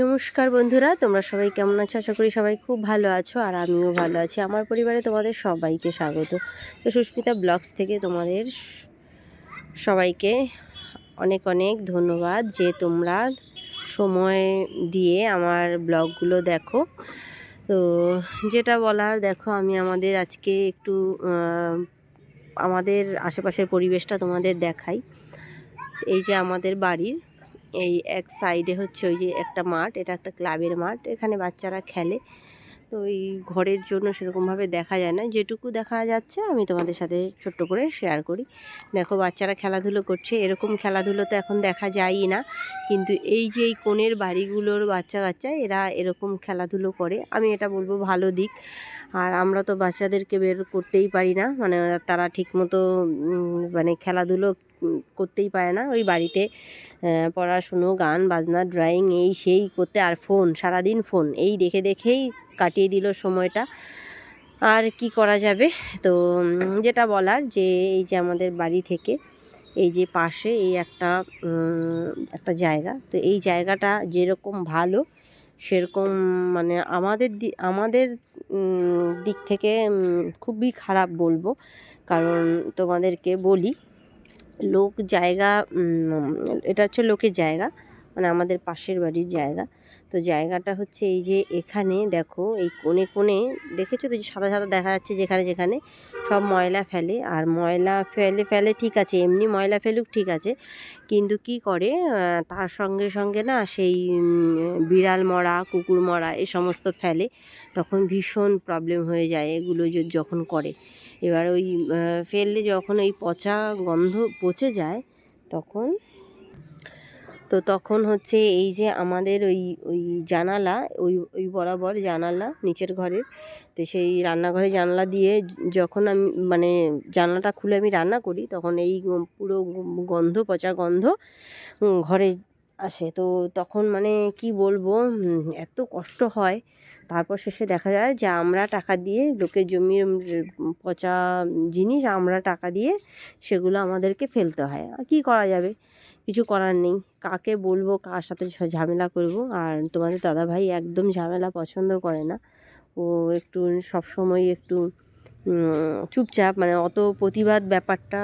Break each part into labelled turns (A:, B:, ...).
A: নমস্কার বন্ধুরা, তোমরা সবাই কেমন আছো? আশা করি সবাই খুব ভালো আছো আর আমিও ভালো আছি। আমার পরিবারে তোমাদের সবাইকে স্বাগত। তো সুস্মিতা ব্লগস থেকে তোমাদের সবাইকে অনেক অনেক ধন্যবাদ যে তোমরা সময় দিয়ে আমার ব্লগগুলো দেখো। তো যেটা বলার, দেখো, আমি আমাদের আজকে একটু আমাদের আশেপাশের পরিবেশটা তোমাদের দেখাই। এই যে আমাদের বাড়ির এই এক সাইডে হচ্ছে ওই যে একটা মাঠ, এটা একটা ক্লাবের মাঠ। এখানে বাচ্চারা খেলে। তো ওই ঘরের জন্য সেরকমভাবে দেখা যায় না। যেটুকু দেখা যাচ্ছে, আমি তোমাদের সাথে ছোট্ট করে শেয়ার করি। দেখো, বাচ্চারা খেলাধুলো করছে। এরকম খেলাধুলো তো এখন দেখা যায়ই না। কিন্তু এই যে এই কোণের বাড়িগুলোর বাচ্চা কাচ্চা, এরা এরকম খেলাধুলো করে। আমি এটা বলব ভালো দিক। আর আমরা তো বাচ্চাদেরকে বের করতেই পারি না। মানে তারা ঠিকমতো মানে খেলাধুলো করতেই পারে না। ওই বাড়িতে পড়াশুনো, গান, বাজনা ড্রয়িং এই সেই করতে। আর ফোন সারাদিন ফোন এই দেখে দেখেই কাটিয়ে দিল সময়টা। আর কি করা যাবে? তো যেটা বলার যে, এই যে আমাদের বাড়ি থেকে এই যে পাশে এই একটা একটা জায়গা। তো এই জায়গাটা যেরকম ভালো, সেরকম মানে আমাদের আমাদের দিক থেকে খুবই খারাপ বলব। কারণ তোমাদেরকে বলি, লোক জায়গা এটা হচ্ছে লোকের জায়গা। মানে আমাদের পাশের বাড়ির জায়গা। তো জায়গাটা হচ্ছে এই যে এখানে দেখো, এই কোণে কোণে দেখেছ তো যে সাদা সাদা দেখা যাচ্ছে যেখানে যেখানে? সব ময়লা ফেলে। আর ময়লা ফেলে ফেলে ঠিক আছে, এমনি ময়লা ফেলুক ঠিক আছে। কিন্তু কি করে? তার সঙ্গে সঙ্গে না সেই বিড়াল মরা, কুকুর মরা এ সমস্ত ফেলে। তখন ভীষণ প্রবলেম হয়ে যায় এগুলো যখন করে। এবার ওই ফেললে যখন ওই পচা গন্ধ পচে যায়, তখন তো তখন হচ্ছে এই যে আমাদের ওই ওই জানালা, ওই ওই বরাবর জানালা নিচের ঘরের, তো সেই রান্নাঘরে জানলা দিয়ে যখন আমি মানে জানলাটা খুলে আমি রান্না করি, তখন এই পুরো গন্ধ, পচা গন্ধ ঘরে আসে। তো তখন মানে কি বলব এত কষ্ট হয়। তারপর শেষে দেখা যায় যে আমরা টাকা দিয়ে লোকের জমির পচা জিনিস আমরা টাকা দিয়ে সেগুলো আমাদেরকে ফেলতে হয়। আর কী করা যাবে? কিছু করার নেই। কাকে বলব, কার সাথে ঝামেলা করব? আর তোমাদের দাদা ভাই একদম ঝামেলা পছন্দ করে না। ও একটু সব সময় একটু চুপচাপ মানে অত প্রতিবাদ ব্যাপারটা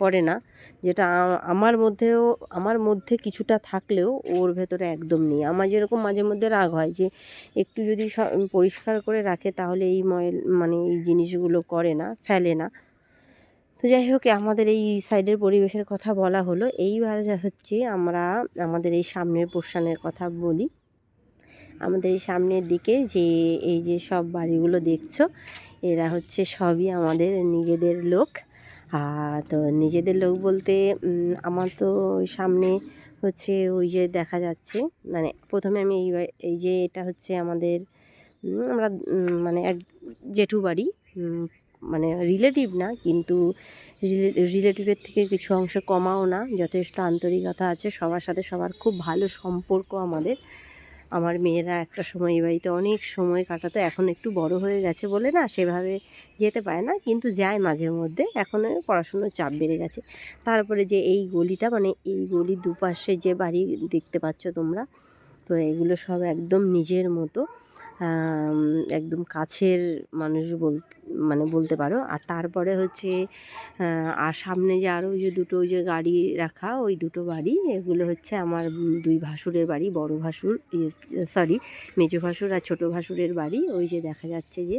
A: করে না। যেটা আমার মধ্যেও, আমার মধ্যে কিছুটা থাকলেও ওর ভেতরে একদম নেই। আমার যেরকম মাঝে মধ্যে রাগ হয় যে, একটু যদি পরিষ্কার করে রাখে তাহলে এই ময়ল মানে এই জিনিসগুলো করে না, ফেলে না। তো যাই হোক, আমাদের এই সাইডের পরিবেশের কথা বলা হলো। এইবার হচ্ছে আমরা আমাদের এই সামনের পোর্শানের কথা বলি। আমাদের এই সামনের দিকে যে এই যে সব বাড়িগুলো দেখছ, এরা হচ্ছে সবই আমাদের নিজেদের লোক। আর তো নিজেদের লোক বলতে আমার তো সামনে হচ্ছে ওই যে দেখা যাচ্ছে মানে প্রথমে আমি এই এই যে এটা হচ্ছে আমাদের আমরা মানে এক জেঠু বাড়ি মানে রিলেটিভ না, কিন্তু রিলেটিভের থেকে কিছু অংশ কমাও না। যথেষ্ট আন্তরিকতা আছে সবার সাথে, সবার খুব ভালো সম্পর্ক আমাদের। আমার মেয়েরা একটা সময় এই বাড়িতে অনেক সময় কাটাতো, এখন একটু বড় হয়ে গেছে বলে না সেভাবে যেতে পারে না, কিন্তু যায় মাঝে মধ্যে। এখন পড়াশুনোর চাপ বেড়ে গেছে। তারপরে যে এই গলিটা মানে এই গলির দুপাশে যে বাড়ি দেখতে পাচ্ছ তোমরা, তো এগুলো সব একদম নিজের মতো। একদম কাছের মানুষ বল মানে বলতে পারো। আর তারপরে হচ্ছে আর সামনে যে আরও যে দুটো যে গাড়ি রাখা, ওই দুটো বাড়ি, এগুলো হচ্ছে আমার দুই ভাসুরের বাড়ি, বড় ভাসুর সরি, মেজো ভাসুর আর ছোটো ভাসুরের বাড়ি। ওই যে দেখা যাচ্ছে যে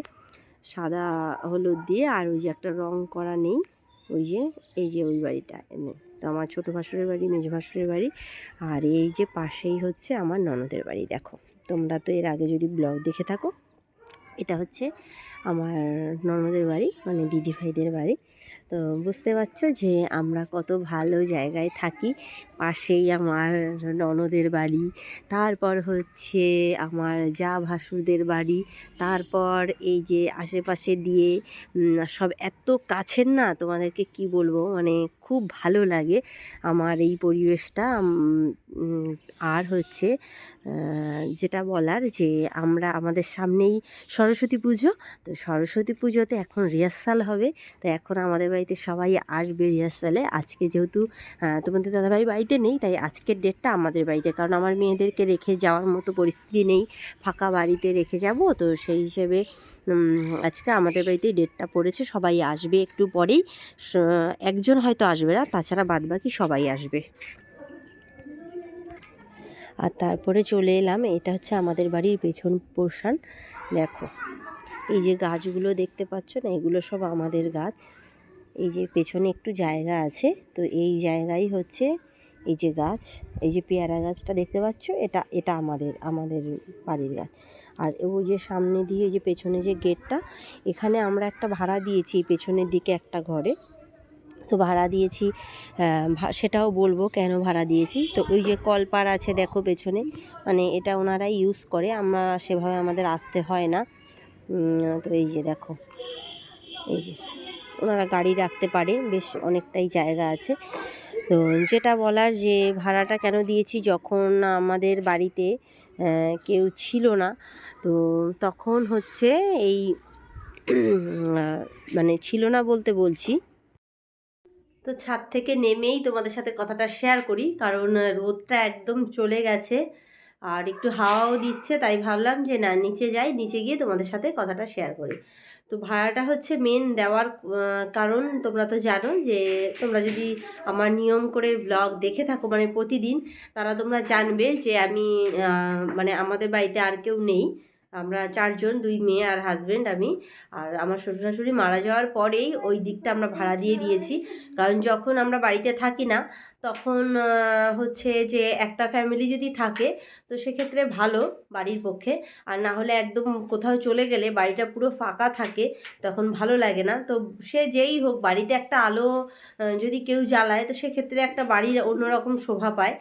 A: সাদা হলুদ দিয়ে আর ওই যে একটা রং করা নেই, ওই যে, এই যে ওই বাড়িটা। তো আমার ছোটো ভাসুরের বাড়ি, মেজো ভাসুরের বাড়ি। আর এই যে পাশেই হচ্ছে আমার ননদের বাড়ি, দেখো। তোমরা তো এর আগে যদি ব্লগ দেখে থাকো, এটা হচ্ছে আমার ননদের বাড়ি মানে দিদি ভাইদের বাড়ি। তো বুঝতে পারছ যে আমরা কত ভালো জায়গায় থাকি, পাশেই আমার ননদের বাড়ি, তারপর হচ্ছে আমার যা ভাসুরদের বাড়ি, তারপর এই যে আশেপাশে দিয়ে সব এত কাছের না, তোমাদেরকে কি বলব? মানে খুব ভালো লাগে আমার এই পরিবেশটা। আর হচ্ছে যেটা বলার যে আমরা আমাদের সামনেই সরস্বতী পুজো, তো সরস্বতী পুজোতে এখন রিহার্সাল হবে। তো এখন আমাদের বাড়িতে সবাই আসবে রিহার্সালে আজকে যেহেতু তোমাদের দাদাভাই বাড়িতে নেই, তাই আজকের ডেটটা আমাদের বাড়িতে। কারণ আমার মেয়েদেরকে রেখে যাওয়ার মতো পরিস্থিতি নেই। ফাঁকা বাড়িতে রেখে যাব, তো সেই হিসেবে আজকে আমাদের বাড়িতেই ডেটটা পড়েছে। সবাই আসবে একটু পরেই। একজন হয়তো আসবে না, তাছাড়া বাদবাকি সবাই আসবে। আর তারপরে চলে এলাম, এটা হচ্ছে আমাদের বাড়ির পেছন পোর্শান, দেখো। এই যে গাছগুলো দেখতে পাচ্ছ না, এগুলো সব আমাদের গাছ। এই যে পেছনে একটু জায়গা আছে, তো এই জায়গায় হচ্ছে এই যে গাছ, এই যে পেয়ারা গাছটা দেখতে পাচ্ছ, এটা এটা আমাদের আমাদের বাড়ির গাছ। আর ও যে সামনে দিয়ে যে পেছনে যে গেটটা, এখানে আমরা একটা ভাড়া দিয়েছি পেছনের দিকে একটা ঘরে। তো ভাড়া দিয়েছি সেটাও বলব কেন ভাড়া দিয়েছি। তো ওই যে কলপার আছে দেখো পেছনে মানে এটা ওনারা ইউজ করে, আমরা সেভাবে আমাদের আসতে হয় না। তো এই যে দেখো, এই যে ওনারা গাড়ি রাখতে পারে, বেশ অনেকটাই জায়গা আছে। তো যেটা বলার যে ভাড়াটা কেন দিয়েছি, যখন আমাদের বাড়িতে কেউ ছিল না, তো তখন হচ্ছে এই মানে ছিল না বলতে বলছি তো ছাদ থেকে নেমেই তোমাদের সাথে কথাটা শেয়ার করি। কারণ রোদটা একদম চলে গেছে। আর একটু হাওয়াও দিচ্ছে, তাই ভাবলাম যে, না, নিচে যাই, নিচে গিয়ে তোমাদের সাথে কথাটা শেয়ার করি। তো ভাড়াটা হচ্ছে মেন দেওয়ার কারণ তোমরা তো জানো যে, তোমরা যদি আমার নিয়ম করে ব্লগ দেখে থাকো মানে প্রতিদিন, তারা তোমরা জানবে যে আমি মানে আমাদের বাড়িতে আর কেউ নেই। আমরা চারজন, দুই মেয়ে আর হাজব্যান্ড আমি। আর আমার শ্বশুর শাশুড়ি মারা যাওয়ার পরেই ওই দিকটা আমরা ভাড়া দিয়ে দিয়েছি। কারণ যখন আমরা বাড়িতে থাকি না, তখন হচ্ছে যে একটা ফ্যামিলি যদি থাকে, তো সেক্ষেত্রে ভালো বাড়ির পক্ষে। আর না হলে একদম কোথাও চলে গেলে, বাড়িটা পুরো ফাঁকা থাকে, তখন ভালো লাগে না। তো সে যেই হোক, বাড়িতে একটা আলো যদি কেউ জ্বালায়, তো সেক্ষেত্রে একটা বাড়ির অন্যরকম শোভা পায়।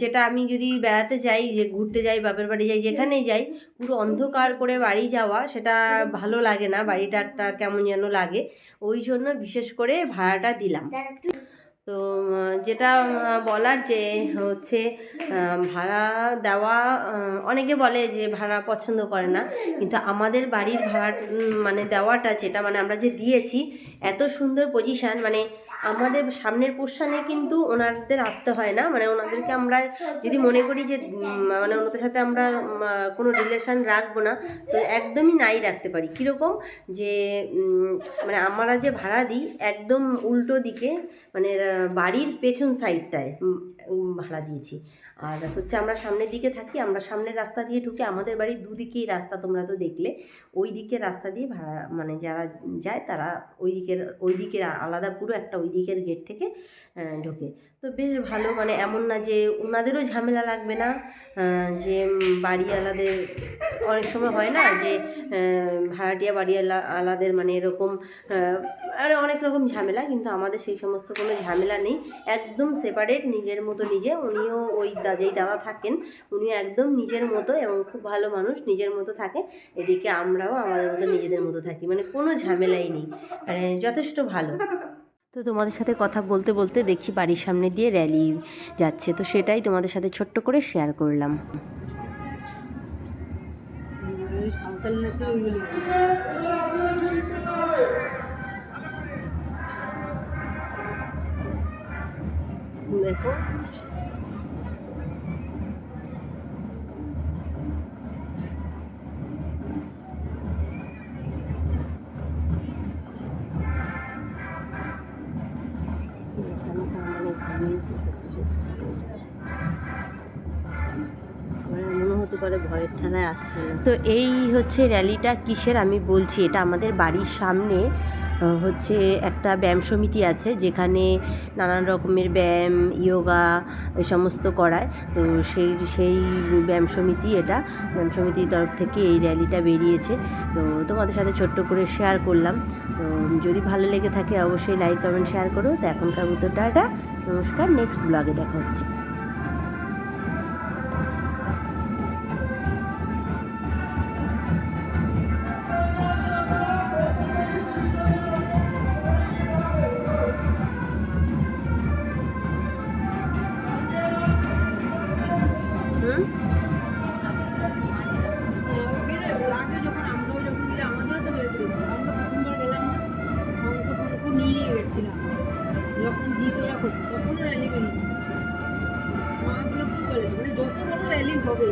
A: যেটা আমি যদি বেড়াতে যাই, যে ঘুরতে যাই, বাপের বাড়ি যাই যেখানে যাই, পুরো অন্ধকার করে বাড়ি যাওয়া, সেটা ভালো লাগে না বাড়িটা একটা কেমন যেন লাগে। ওই জন্য বিশেষ করে ভাড়াটা দিলাম। তো যেটা বলার যে হচ্ছে ভাড়া দেওয়া অনেকে বলে যে ভাড়া পছন্দ করে না। কিন্তু আমাদের বাড়ির ভাড়া মানে দেওয়াটা যেটা মানে আমরা যে দিয়েছি, এত সুন্দর পজিশান মানে আমাদের সামনের পোর্শানে কিন্তু ওনাদের আসতে হয় না। মানে ওনাদেরকে আমরা যদি মনে করি যে মানে ওনাদের সাথে আমরা কোনো রিলেশান রাখব না, তো একদমই নাই রাখতে পারি। কীরকম? যে মানে আমরা যে ভাড়া দিই, একদম উল্টো দিকে মানে বাড়ির পেছন সাইডটায় ভাড়া দিয়েছি। আর হচ্ছে আমরা সামনের দিকে থাকি, আমরা সামনের রাস্তা দিয়ে ঢুকে আমাদের বাড়ির দুদিকেই রাস্তা তোমরা তো দেখলে ওই দিকের রাস্তা দিয়ে ভাড়া মানে যারা যায় তারা ওই দিকের ওই দিকের আলাদা পুরো একটা ওই দিকের গেট থেকে ঢোকে। তো বেশ ভালো মানে এমন না যে ওনাদেরও ঝামেলা লাগবে না যে বাড়িওয়ালাদের, অনেক সময় হয় না যে ভাড়াটিয়া বাড়িওয়ালা, আলাদের মানে এরকম আর অনেক রকম ঝামেলা, কিন্তু আমাদের সেই সমস্ত কোনো ঝামেলা নেই। একদম সেপারেট নিজের মতো নিজে। উনিও ওই যেই দাদা থাকেন, উনিও একদম নিজের মতো এবং খুব ভালো মানুষ, নিজের মতো থাকে। এদিকে আমরাও আমাদের মতো নিজেদের মতো থাকি। মানে কোনো ঝামেলাই নেই। মানে যথেষ্ট ভালো। তো তোমাদের সাথে কথা বলতে বলতে দেখছি বাড়ির সামনে দিয়ে র্যালি যাচ্ছে। তো সেটাই তোমাদের সাথে ছোট্ট করে শেয়ার করলাম।
B: সাঁওতাল
A: দেখো। মানে ঘুমিয়েছে সত্যি সত্যি। মনে হতে পারে ভয়ের ঠেলায় আসছে। তো এই হচ্ছে র্যালিটা কিসের আমি বলছি, এটা আমাদের বাড়ির সামনে হচ্ছে একটা ব্যায়াম সমিতি আছে যেখানে নানান রকমের ব্যায়াম, ইয়োগা এই সমস্ত করায়। তো সেই সেই ব্যায়াম সমিতি এটা, ব্যায়াম সমিতির তরফ থেকে এই র্যালিটা বেরিয়েছে। তো তোমাদের সাথে ছোট্ট করে শেয়ার করলাম। তো যদি ভালো লেগে থাকে অবশ্যই লাইক, কমেন্ট, শেয়ার করো। তো এখনকার মতো টাটা। নমস্কার। নেক্সট ব্লগে দেখা হচ্ছে।
B: যখন জিত ওরা করতো তখনও র্যালি বেরিয়েছে। মহাগুলোকেও বলেছে মানে যত বড় র্যালি হবে